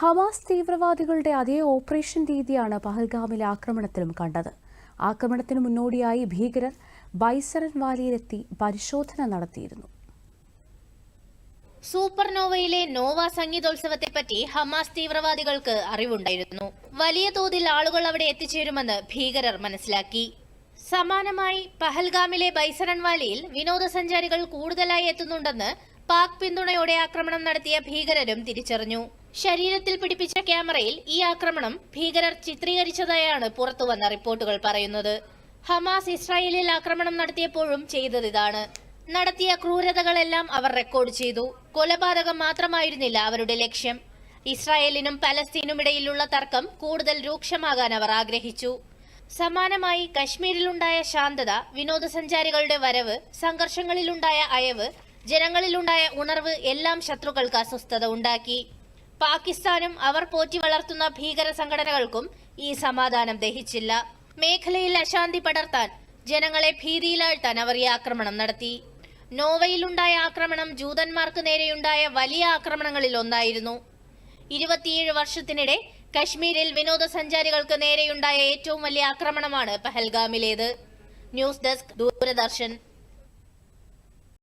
Hamas തീവ്രവാദികളുടെ അതേ operation രീതിയാണ് പഹൽഗാമിലെ ആക്രമണത്തിലും കണ്ടത്. ആക്രമണത്തിന് മുന്നോടിയായി ഭീകരർ ബൈസറൻ വാലിയിലെത്തി പരിശോധന നടത്തിയിരുന്നു. സൂപ്പർനോവയിലെ നോവ സംഗീതോത്സവത്തെപ്പറ്റി ഹമാസ് തീവ്രവാദികൾക്ക് അറിവുണ്ടായിരുന്നു. വലിയ തോതിൽ ആളുകൾ അവിടെ എത്തിച്ചേരുമെന്ന് ഭീകരർ മനസ്സിലാക്കി. സമാനമായി പഹൽഗാമിലെ ബൈസറൻ വാലിയിൽ വിനോദസഞ്ചാരികൾ കൂടുതലായി എത്തുന്നുണ്ടെന്ന് പാക് പിന്തുണയോടെ ആക്രമണം നടത്തിയ ഭീകരരും തിരിച്ചറിഞ്ഞു. ശരീരത്തിൽ പിടിപ്പിച്ച ക്യാമറയിൽ ഈ ആക്രമണം ഭീകരർ ചിത്രീകരിച്ചതായാണ് പുറത്തുവന്ന റിപ്പോർട്ടുകൾ പറയുന്നത്. ഹമാസ് ഇസ്രായേലിൽ ആക്രമണം നടത്തിയപ്പോഴും ചെയ്തത് ഇതാണ്. നടത്തിയ ക്രൂരതകളെല്ലാം അവർ റെക്കോർഡ് ചെയ്തു. കൊലപാതകം മാത്രമായിരുന്നില്ല അവരുടെ ലക്ഷ്യം. ഇസ്രായേലിനും പലസ്തീനും ഇടയിലുള്ള തർക്കം കൂടുതൽ രൂക്ഷമാകാൻ അവർ ആഗ്രഹിച്ചു. സമാനമായി കശ്മീരിലുണ്ടായ ശാന്തത വിനോദസഞ്ചാരികളുടെ വരവ് സംഘർഷങ്ങളിലുണ്ടായ അയവ് ജനങ്ങളിലുണ്ടായ ഉണർവ് എല്ലാം ശത്രുക്കൾക്ക് അസ്വസ്ഥത ഉണ്ടാക്കി. പാകിസ്ഥാനും അവർ പോറ്റി വളർത്തുന്ന ഭീകര സംഘടനകൾക്കും ഈ സമാധാനം ദഹിച്ചില്ല. മേഖലയിൽ അശാന്തി പടർത്താൻ ജനങ്ങളെ ഭീതിയിലാഴ്ത്താൻ അവർ ഈ ആക്രമണം നടത്തി. നോവയിലുണ്ടായ ആക്രമണം ജൂതന്മാർക്ക് നേരെയുണ്ടായ വലിയ ആക്രമണങ്ങളിൽ ഒന്നായിരുന്നു. ഇരുപത്തിയേഴ് വർഷത്തിനിടെ കശ്മീരിൽ വിനോദസഞ്ചാരികൾക്ക് നേരെയുണ്ടായ ഏറ്റവും വലിയ ആക്രമണമാണ് പഹൽഗാമിലേത്. News desk Doordarshan.